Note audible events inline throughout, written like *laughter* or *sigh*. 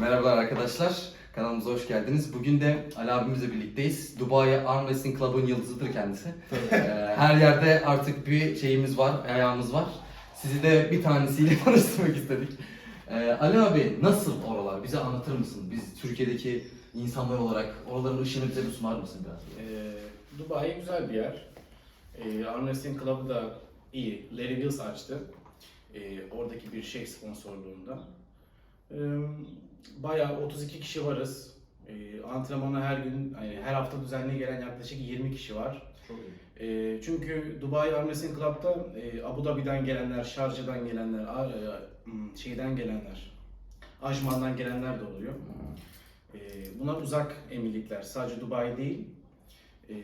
Merhabalar arkadaşlar. Kanalımıza hoş geldiniz. Bugün de Ali abimizle birlikteyiz. Dubai Arm Wrestling Club'ın yıldızıdır kendisi. Ee, her yerde artık bir şeyimiz var, ayağımız var. Sizi de bir tanesiyle *laughs* tanıştırmak istedik. Ee, Ali abi nasıl oralar? Bize anlatır mısın? Biz Türkiye'deki insanlar olarak oraların ışığını bize bir sunar mısın biraz? Ee, Dubai güzel bir yer. Ee, Arm Wrestling Club'ı da iyi. Larry Wills açtı. Ee, oradaki bir şey sponsorluğunda. Bayağı 32 kişi varız. Ee, antrenmana her gün, yani her hafta düzenli gelen yaklaşık 20 kişi var. Çok iyi. Ee, çünkü Dubai Arm Wrestling Club'da e, Abu Dhabi'den gelenler, Şarja'dan gelenler, e, şeyden gelenler, Ajman'dan gelenler de oluyor. Ee, bunlar uzak emirlikler. Sadece Dubai değil. Ee,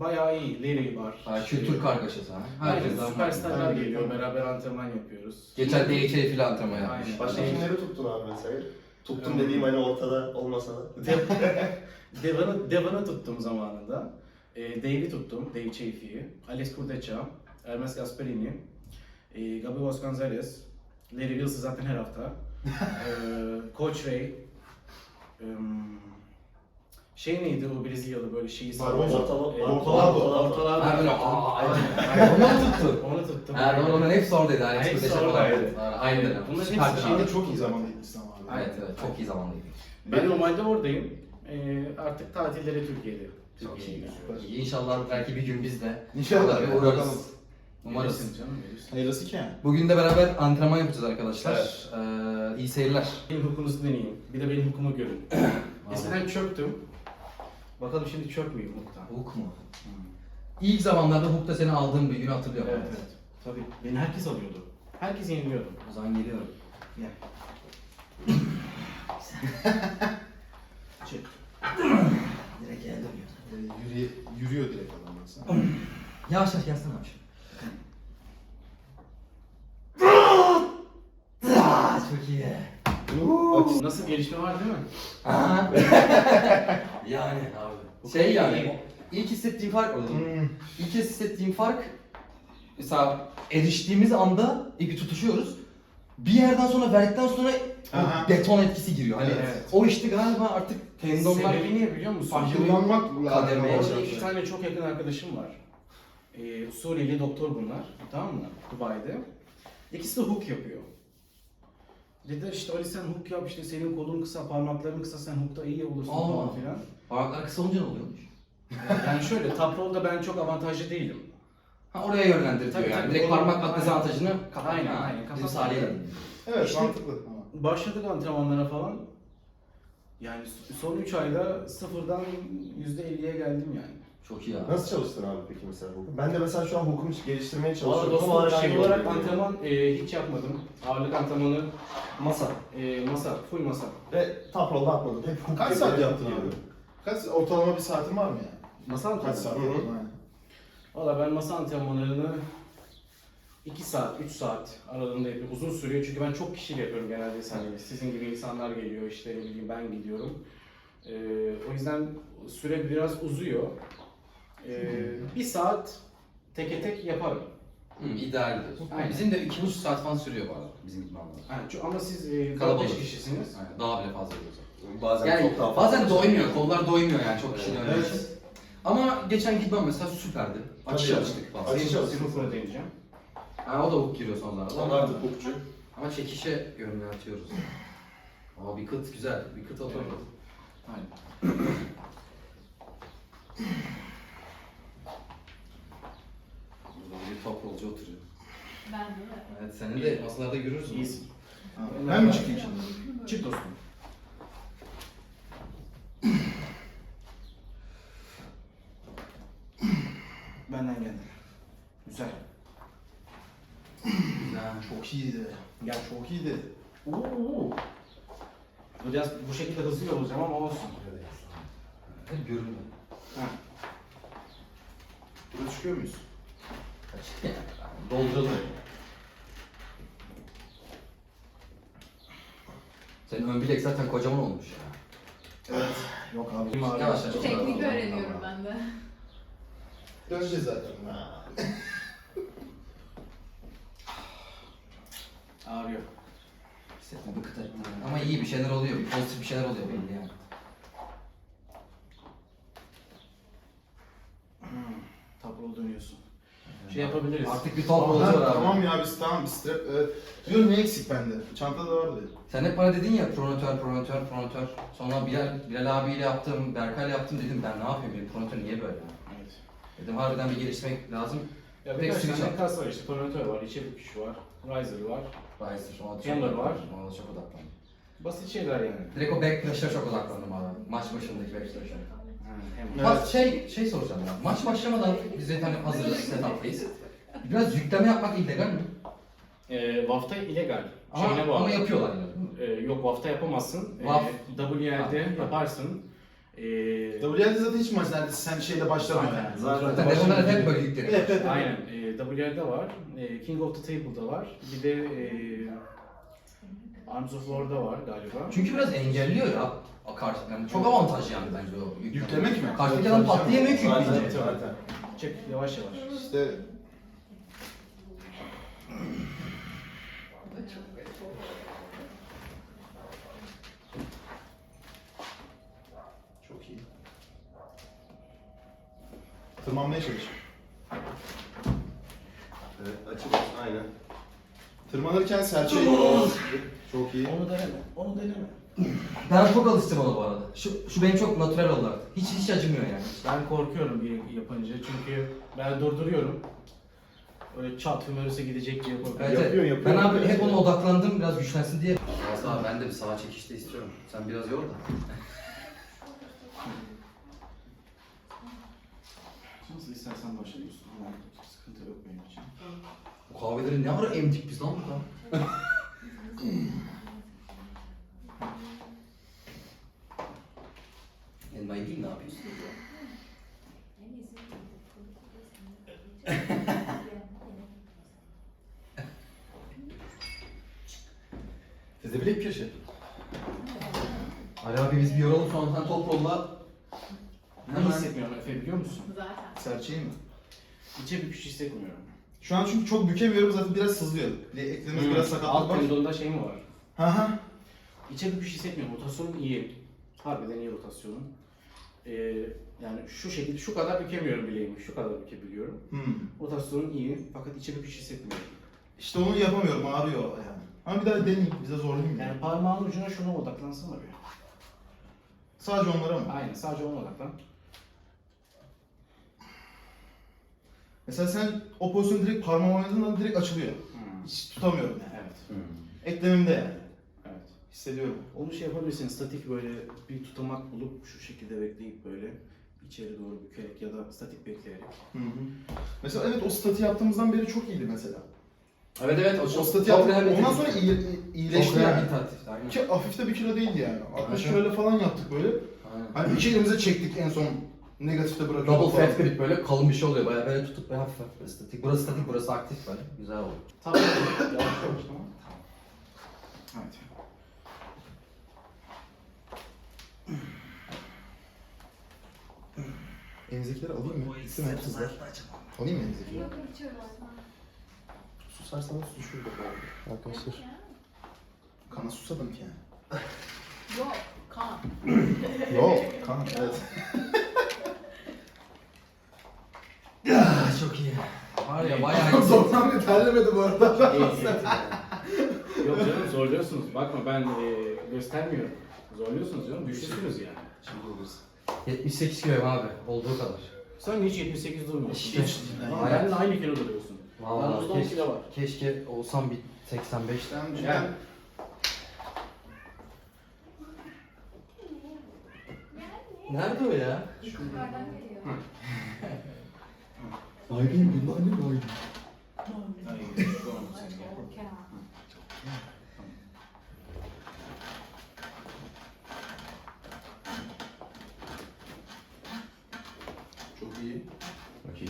bayağı iyi. Larry var. Ha, kültür kargaşası ha. Aynen. Herkesten Süperstarlar Aynen. geliyor. Beraber antrenman yapıyoruz. Geçen DHL ile antrenman yapmış. Aynen. Başka Şey- kimleri tuttun abi mesela? Tuttum Hmm. dediğim hani ortada olmasa da. Devon'u *laughs* Devon'u tuttum zamanında. Ee, Dave'i tuttum. Dave Chaffee'yi. Alex Kurdecha. Hermes Gasperini. E, Gabi Gonzalez. Larry Wills'ı zaten her hafta. *laughs* ee, Coach Ray. Em, şey neydi o Brezilyalı böyle şeyi Barbosa. Ortala- Ee, ortalar- ortalar- ortalar- Ha, böyle, aa, aynen. *laughs* Onu mu tuttun? Onu tuttum. Ha, doğru onların hepsi oradaydı. Alex Hepsi falan. oradaydı. Ha, Aynı dönem. Bunların Süper hepsi dönem. Şeyde çok iyi zamandaydı İslam abi. Evet evet çok iyi zamanlıydı. Ben normalde oradayım. Ee, artık tatilleri Türkiye'de. Çok Türkiye'ye iyi. gidiyorum. İyi. İnşallah belki bir gün biz de İnşallah. orada bir uğrarız. bakalım. Umarız. Gelirsin canım gelirsin. Hayırlısı ki yani. Bugün de beraber antrenman yapacağız arkadaşlar. Ee, iyi seyirler. Benim hukunuzu deneyeyim. Bir de benim hukumu görün. *coughs* Eskiden çöktüm. Bakalım şimdi çök müyüm hukukta? Hook mu? İlk zamanlarda Hook'ta seni aldığım bir günü hatırlıyorum. Evet evet. Tabii. Beni herkes alıyordu. Herkes yeniliyordu. O zaman geliyorum. Gel. *laughs* Çık. Direkt geldim. Böyle yürüye, yürüyor direkt adam baksana. Yavaş yavaş gelsene abi. Çok iyi. Nasıl gelişme var değil mi? Aha. *laughs* yani abi. Şey yani ilk hissettiğim fark Hmm. İlk hissettiğim fark mesela eriştiğimiz anda ipi tutuşuyoruz. Bir yerden sonra verdikten sonra o Aha. beton etkisi giriyor. Hani Evet. o işte galiba artık tendonlar Sebebi ne biliyor musun? Kullanmak Kademeye çalışıyor. iki tane çok yakın arkadaşım var. Ee, Suriyeli doktor bunlar. Tamam mı? Dubai'de. İkisi de hook yapıyor. Dediler işte Ali sen hook yap işte senin kolun kısa, parmakların kısa sen hookta iyi olursun Aa. falan filan. parmaklar kısa olunca ne oluyormuş? Yani şöyle top roll'da ben çok avantajlı değilim. Ha oraya yönlendirtiyor Tabii, yani. tabii. Direkt parmak aynen. dezavantajını kapat. Aynen, Ha, aynen, Bizim kapat. Salih'e Evet İşte- mantıklı. Başladık antrenmanlara falan. Yani son 3 ayda sıfırdan %50'ye geldim yani. Çok iyi abi. Nasıl çalıştın abi peki mesela hukumu? Ben de mesela şu an hukumu geliştirmeye Valla çalışıyorum ama dostum hala şey olarak antrenman e, hiç yapmadım. Ağırlık antrenmanı, Masa. e, masa, full masa. Ve top roll'da atmadım. Hep hukuk Kaç saat yaptın abi? Kaç ortalama bir saatin var mı yani? Masa Kaç antrenmanı. saat? Hı hı. Aynen. Valla ben masa antrenmanlarını 2 saat, 3 saat aralığında yapıyorum. Uzun sürüyor çünkü ben çok kişiyle yapıyorum genelde. Hani sizin gibi insanlar geliyor, işte ne bileyim ben gidiyorum. E, o yüzden süre biraz uzuyor. E, bir saat teke tek yaparım. Hı, ideal diyorsun. Aynen. Bizim de iki buçuk saat falan sürüyor bu arada. Bizim idmanlar. Yani, ço- ama siz e, Kalabalık. 5 kişisiniz. Aynen. Daha bile fazla oluyor. Bazen Yani çok daha fazla. bazen doymuyor, kollar doymuyor yani çok kişinin Evet. önüne için. Ama geçen gitmem mesela süperdi. Açı Tabii. çalıştık falan. Açı Senin çalıştık. sınıfına deneyeceğim. Ha, o da hook giriyor sonlarda. Onlar artık hukukçu. Ama çekişe yöneltiyoruz. Aa bir kıt güzel, bir kıt oturdu. Aynen. Burada bir top rolcu oturuyor. Ben de. Evet senin de masalarda görürüz. İyisin. Ha, Ben mi çıkayım şimdi? Çık dostum. Benden geldi. Güzel. Güzel. Çok iyiydi. Gel. Çok iyiydi. Oo. Biraz bu şekilde hızlı olacağım ama olsun. Görünüyor. Ha. Burada çıkıyor muyuz? Dolduralım. Senin ön bilek zaten kocaman olmuş ya. Evet. Yok abi. Yavaş yavaş. Teknik öğreniyorum ben de. Döneceğiz zaten. *laughs* Ağrıyor. Hissettim bir kıt ettim. Ama iyi bir şeyler oluyor. Bir pozitif bir şeyler oluyor belli yani. Taprolu dönüyorsun. Şey yapabiliriz. Artık bir top olacak abi. tamam ya biz tamam bir strap evet. Diyorum ne eksik bende? Çantada vardı. Sen hep bana dedin ya pronatör, pronatör, pronatör. Sonra Bilal, Bilal abiyle yaptım, Berkay'la yaptım dedim ben ne yapayım benim pronatör niye böyle? Evet. Dedim harbiden bir geliştirmek lazım. Ya Pek birkaç tane kas var işte. Pronatör var, içe büküş var, riser var. Riser, ona da çok Hammer var. odaklandım, Ona da çok odaklandım. Basit şeyler yani. Direkt o back press'e çok odaklandım abi. Maç başındaki back press'e. Evet. Bak şey, şey soracağım ya. Maç başlamadan biz de hani hazırız, setup'tayız. Biraz yükleme yapmak illegal mi? Ee, WAF'ta illegal. Ama, Şeyine bağlı. ama yapıyorlar yine. Ee, yok WAF'ta yapamazsın. Ee, WAF. WL'de Ha. yaparsın. Ee, WL'de zaten hiç maç neredeyse sen şeyle başlamıyor Zaten- yani. zaten- Zaten demolar hep böyle yükleniyor. Evet evet. aynen. Ee, WL'de var. Ee, King of the Table'da var. Bir de ee, Arms of War'da var galiba. Çünkü biraz engelliyor ya. O karşı, yani çok avantajlı yani bence o yükleme. Yüklemek mi? Karşıdaki adam patlayamıyor ki Zaten, yükleyince. zaten. Çek yavaş yavaş. İşte çok iyi. Tırmanmaya çalış. Evet açık olsun aynen. Tırmanırken serçe. çok iyi. Onu deneme. Onu deneme. Ben çok alıştım ona bu arada. Şu, şu benim çok natural oldu artık. Hiç hiç acımıyor yani. Ben korkuyorum bir yapınca çünkü ben durduruyorum. Öyle çat hümörüse gidecek diye korkuyorum. Evet, Yapıyor, evet. yapıyor, Ben abi yapıyor. hep ona odaklandım biraz güçlensin diye. Sağ ben de bir sağa çekişte istiyorum. Sen biraz yor da. Nasıl istersen başlıyorsun. Sıkıntı yok benim için. Kahveleri ne ara emdik biz lan burada? *laughs* Elmayı değil ne yapıyorsun? *laughs* Siz de bile bir köşe. Ali abi biz bir yoralım sonra sen top rolla. Ne hissetmiyorum Efe biliyor musun? Zaten. Serçeyi mi? İçe büküş hissetmiyorum. Şu an çünkü çok bükemiyorum zaten biraz sızlıyor. Eklemimiz biraz sakatlık Alt var. tendonda şey mi var? Hı hı. İçe büküş hissetmiyorum. Rotasyonum iyi. Harbiden iyi rotasyonum. Ee, yani şu şekilde, şu kadar bükemiyorum bileğimi. Şu kadar bükebiliyorum. Hmm. Rotasyonum iyi fakat içe büküş hissetmiyorum. İşte onu yapamıyorum ağrıyor yani. Ama bir daha deneyeyim bize zorlayayım yani. Yani parmağın ucuna şuna odaklansana bir. Sadece onlara mı? Aynen sadece ona odaklan. Mesela sen o pozisyonu direkt parmağım oynadığında direkt açılıyor. Hmm. Hiç tutamıyorum yani. Evet. Eklemimde yani. Evet. Hissediyorum. Onu şey yapabilirsin, statik böyle bir tutamak bulup şu şekilde bekleyip böyle içeri doğru bükerek ya da statik bekleyerek. Hı hı. Mesela evet o statü yaptığımızdan beri çok iyiydi mesela. Evet evet o O çok yaptık. Ondan sonra iyi, iyi- iyileşti Çok yani. Aynen. Ki hafif de bir kilo değildi yani. 60 Aynen. kiloyla falan yaptık böyle. Aynen. Hani iki elimize çektik en son negatifte bırakıyorduk Double fat grip böyle kalın bir şey oluyor. Bayağı böyle tutup böyle hafif hafif böyle statik. Burası statik, burası aktif böyle. Güzel oldu. Tamam. Yavaş yavaş tamam. Evet. Elinizdekileri alayım mı? Gitsin mi kızlar? Alayım mı elinizdekileri? Yok içiyorum. Susarsanız düşür bakalım. Arkadaşlar. Kana susadım ki yani. Yok. Kan. *laughs* Yok kan evet. *laughs* Ah, çok iyi. Var ya bayağı. *laughs* Zorlan bir terlemedi bu arada. *laughs* Yok canım zorluyorsunuz. Bakma ben e, göstermiyorum. Zorluyorsunuz canım. Güçlüsünüz yani. Şimdi oluruz. 78 kiloyum abi. Olduğu kadar. Sen hiç 78 durmuyorsun. İşte. Hiç. Benimle aynı kilo duruyorsun. Vallahi Aramızda 10 keşke- kilo var. Keşke olsam bir 85. Ben Gel. Nerede o ya? Yukarıdan geliyor. *laughs* Aydın bunlar ne Aydın? Gel. Okey. Çok iyi. Okey.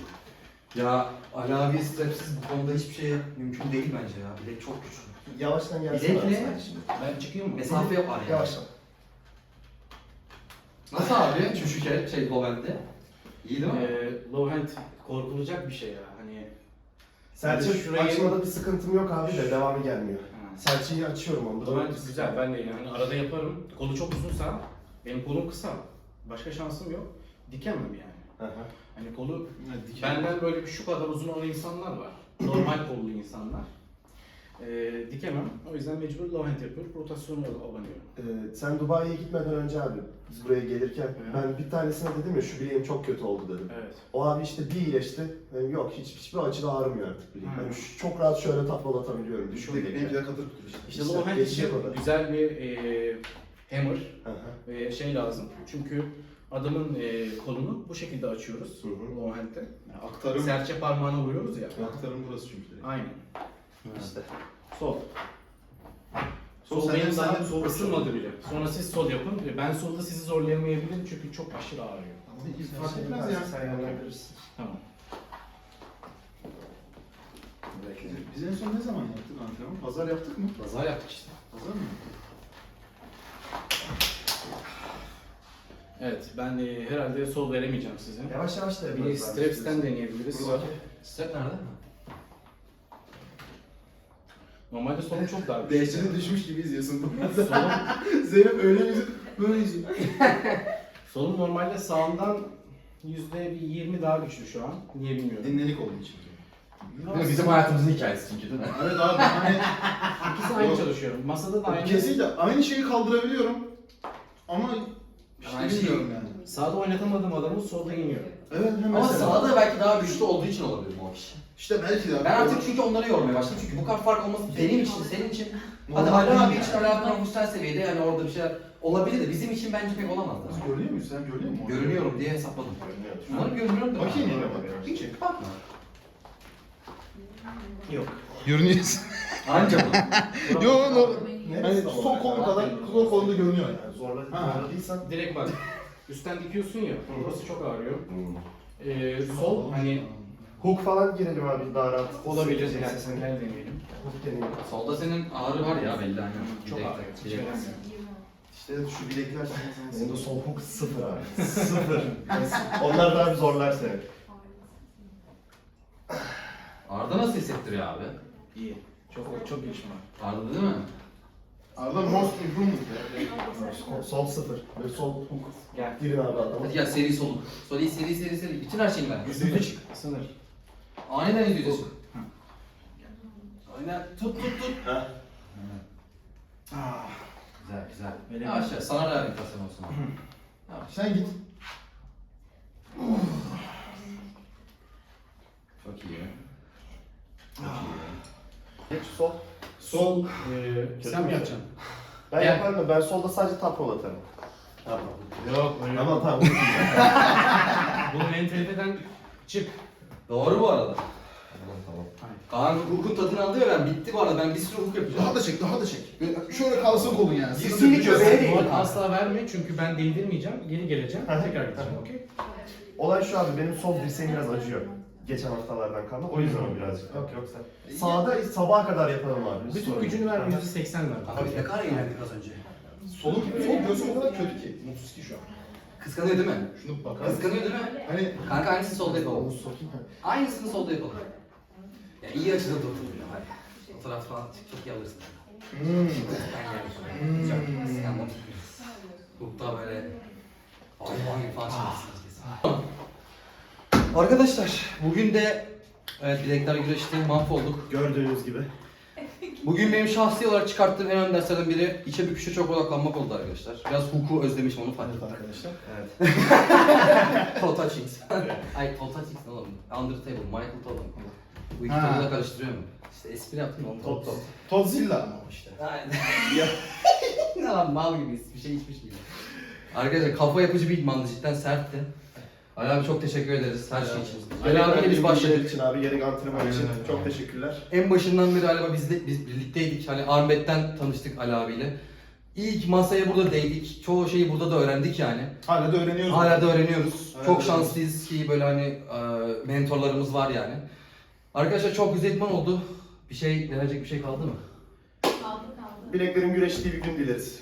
Ya Ali abi strapsiz bu konuda hiçbir şey mümkün değil bence ya. Bilek çok güçlü. Yavaştan gelsin. Sen şimdi. Ben çıkayım mı? Mesafe yapar yani. Yavaştan. Nasıl abi? Çüşüke şey Lowend'de. İyi değil mi? Ee, low hand korkulacak bir şey ya. Hani Serçe Şurayı- açmada bir sıkıntım yok abi de devamı gelmiyor. ha, Serçeyi açıyorum onda. Low hand güzel. Ben de yani arada yaparım. Kolu çok uzunsa, benim kolum kısa. Başka şansım yok. Dikemem yani. Hı hı. Hani kolu benden böyle bir şu kadar uzun olan insanlar var. Normal kollu insanlar. Ee, dikemem. O yüzden mecbur low hand yapıyorum. Rotasyonu abanıyorum. Ee, sen Dubai'ye gitmeden önce abi biz buraya gelirken ben bir tanesine dedim ya şu bileğim çok kötü oldu dedim. Evet. O abi işte bir iyileşti. Yani yok hiç hiçbir açıda ağrımıyor artık bileğim. Hı. Yani şu- çok rahat şöyle taklalatabiliyorum. Düşük Benimki bileğimle. de katır tutuyor işte. Low hand için güzel bir e, hammer ve şey lazım. Çünkü adamın e, kolunu bu şekilde açıyoruz. Hı hı. Low hand'de. Yani aktarım, Serçe parmağına vuruyoruz ya. aktarım burası çünkü. direkt. Aynen. İşte. Sol. Sol Sol, benim daha sol ısınmadı bile. Sonra siz sol yapın. Ben solda sizi zorlayamayabilirim çünkü çok aşırı ağrıyor. Ama Fark etmez ya. Sen yapabilirsin. Tamam. Biz en son ne zaman yaptık antrenman? Pazar yaptık mı? Pazar yaptık işte. Pazar mı? Evet, ben e, herhalde sol veremeyeceğim size. Yavaş yavaş da Bir straps'ten deneyebiliriz. Step nerede? Normalde solum çok dar. Dehşete düşmüş gibi izliyorsun. solum, *laughs* Zeynep öyle yüzü böyle yüzü. *laughs* solum normalde sağımdan yüzde bir 20 daha güçlü şu an. Niye bilmiyorum. Dinlenik olduğu için. Değil mi? Bizim hayatımızın hikayesi çünkü değil mi? Evet abi hani İkisi aynı Yok. çalışıyorum. Masada da aynı. kesinlikle aynı şeyi kaldırabiliyorum. Ama işte Aynı bilmiyorum yani. Sağda oynatamadığım adamı solda iniyorum. Evet Ama mesela. sağda belki daha güçlü olduğu için olabilir bu kişi. İşte belki de. Ben artık çünkü onları yormaya başladım çünkü bu kadar fark olması benim için, senin için. Hadi Ali abi yani. için, Ali abi profesyonel seviyede yani orada bir şeyler olabilir de bizim için bence pek olamaz. Nasıl görünüyor muyuz? Sen görünüyor musun? Görünüyorum diye hesapladım. Görünüyor. Umarım görünüyorum da. Bakayım yine bak. Bir bakma. Yok. Görünüyorsun. Anca bu. *laughs* Yo no. Hani sol kolun kadar sol kolunda görünüyor yani. Zorla, Ha. zorladıysan. Direkt bak. Üstten dikiyorsun ya. Burası çok ağrıyor. Ee, sol hani Hook falan girelim abi daha rahat. olabilir. Yani seni. gel deneyelim. Hook deneyelim. Solda senin ağrı var ya belli aynen. Çok Bilek- ağrıyor. Hiç bilek- önemli. İşte şu bilekler Benim de sol hook sıfır abi. *laughs* sıfır. Onlar daha bir zorlar seni. Arda nasıl hissettiriyor abi? İyi. Çok çok gelişme var. Arda değil mi? Arada most improvement ya. Sol, sol sıfır. Böyle sol hook. Gel. Girin abi adama. Hadi gel seri soluk. Seri seri seri seri. Bütün her şeyini ver. Yüzde yüze çık. Sınır. Aniden yüzde yüze çık. Aynen. Tut tut tut. Ha. Ah. Güzel güzel. Öyle Yavaş mi? yavaş. Sana rehabilitasyon olsun. Yavaş. Sen git. Çok iyi. Çok Ah. iyi. Geç sol. Sol. Ee, sen mi yapacaksın? Ben Gel. yaparım da ben solda sadece tap roll atarım. Tamam. Yok. Öyle Tamam tamam. *laughs* Bunu mentaliteden çık. Doğru bu arada. Tamam tamam. Kaan hukukun tadını aldı ya ben bitti bu arada ben bir sürü hukuk yapacağım. Daha da çek, daha da çek. Böyle şöyle kalsın kolun yani. Girsin Sıkıntı bir yok. göbeğe değil. Bu arada asla verme çünkü ben değdirmeyeceğim. Geri geleceğim. Tekrar gideceğim. Okey? Olay şu abi benim sol dirseğim biraz acıyor. Geçen haftalardan kalma. O yüzden o birazcık. Yok yoksa. Sağda sabaha kadar yapalım abi. Bütün sorun gücünü yok. ver yüzde seksen ver. Abi ne kadar eğlendik az önce. Solun, sol göğsüm o kadar kötü ki. Mutsuz ki şu an. Kıskanıyor değil mi? Şunu bak. Kıskanıyor değil mi? Hani Kanka aynısını solda yapalım. Aynısını solda yapalım. Ya iyi açıda durdum ya hadi. Fotoğraf falan çok iyi alırsın. hmm. Ben yerim. Güzel. Kıskanma. Hukukta böyle hayvan gibi falan çalışırsınız kesin. Arkadaşlar bugün de evet bilekler güreşti mahvolduk. Gördüğünüz gibi. *laughs* Bugün benim şahsi olarak çıkarttığım en önemli derslerden biri içe büküşe çok odaklanmak oldu arkadaşlar. Biraz hukuku özlemişim onu fark Evet ettim. arkadaşlar. Evet. Toe touchings. Ay toe touchings ne oğlum? Undertable, Michael Toll'um. Bu iki Ha. topu da karıştırıyor mu? İşte espri yaptım onu. Top top. Todzilla ama işte. Aynen. *laughs* ne lan mal gibiyiz. Bir şey içmiş gibi. Arkadaşlar kafa yapıcı bir idmandı cidden sertti. Ali abi çok teşekkür ederiz her şey için. Ali abiyle biz başladık. için abi, gerek antrenman Aynen için. öyle. Çok teşekkürler. En başından beri Ali abi biz, de, biz birlikteydik. Hani Armbet'ten tanıştık Ali abiyle. İlk masaya burada değdik. Çoğu şeyi burada da öğrendik yani. Hala da öğreniyoruz. Hala da öğreniyoruz. Hala çok şanslıyız ki böyle hani e, mentorlarımız var yani. Arkadaşlar çok güzel idman oldu. Bir şey denecek bir şey kaldı mı? Kaldı kaldı. Bileklerin güreştiği bir gün dileriz.